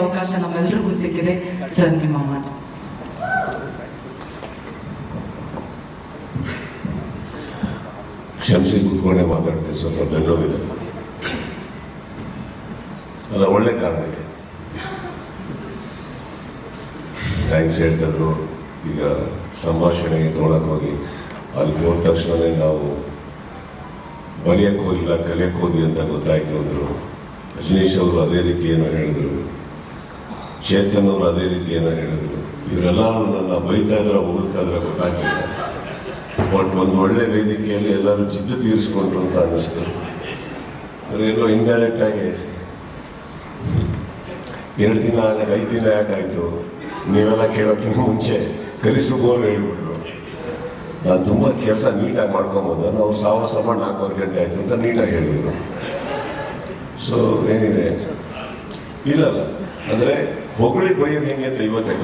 ಅವಕಾಶ ನಮ್ಮೆಲ್ಲರಿಗೂ ಸಿಕ್ಕಿದೆ. ಸರ್, ನಿಮ್ಮ ಮಾತು. ಕ್ಷಮಿಸಿ ಕೂತ್ಕೊಂಡೇ ಮಾತಾಡಿದೆ, ಸ್ವಲ್ಪ ಬೆನ್ನೋವಿದೆ ಅಲ್ಲ, ಒಳ್ಳೆ ಕಾರಣಕ್ಕೆ ಥ್ಯಾಂಕ್ಸ್ ಹೇಳ್ತಿದ್ರು. ಈಗ ಸಂಭಾಷಣೆಗೆ ತೊಗೊಳಕ್ ಹೋಗಿ, ಅಲ್ಲಿ ಹೋದ ತಕ್ಷಣವೇ ನಾವು ಬರೆಯಕ್ಕೆ ಹೋಗಿಲ್ಲ ಕಲಿಯಕ್ಕೆ ಹೋದ್ವಿ ಅಂತ ಗೊತ್ತಾಯ್ತು ಅಂದರು. ರಜನೀಶ್ ಅವರು ಅದೇ ರೀತಿ ಏನೋ ಹೇಳಿದ್ರು. ಚೇತನ್ ಅವರು ಅದೇ ರೀತಿ ಹೇಳಿದರು. ಇವರೆಲ್ಲರೂ ನನ್ನ ಬೈತಾ ಇದ್ರೆ ಉಳ್ತಾ ಇದ್ರೆ, ಗೊತ್ತಾಗಲಿಲ್ಲ. ಬಟ್ ಒಂದು ಒಳ್ಳೆ ವೇದಿಕೆಯಲ್ಲಿ ಎಲ್ಲರೂ ಜಿದ್ದು ತೀರಿಸ್ಕೊಂಡ್ರು ಅಂತ ಅನ್ನಿಸ್ತು. ಎಲ್ಲೋ ಇಂಡೈರೆಕ್ಟ್ ಆಗಿ ಎರಡು ದಿನ ಆಗ ಐದು ದಿನ ಯಾಕಾಯಿತು? ನೀವೆಲ್ಲ ಕೇಳೋಕ್ಕಿಂತ ಮುಂಚೆ ಕಲಿಸುಗೋರು ಹೇಳ್ಬಿಟ್ರು. ನಾನು ತುಂಬ ಕೆಲಸ ನೀಟಾಗಿ ಮಾಡ್ಕೊಬೋದು. ನಾವು ಸಾವಿರ ಮಾಡಿ ನಾಲ್ಕೂವರೆ ಗಂಟೆ ಆಯ್ತು ಅಂತ ನೀಟಾಗಿ ಹೇಳಿದ್ರು. ಸೊ ಏನಿದೆ? ಇಲ್ಲಲ್ಲ. ಅಂದರೆ ಹೊಗಳಿ ಬೈಯೋದು ಹೆಂಗೆ ಅಂತ ಇವತ್ತೇ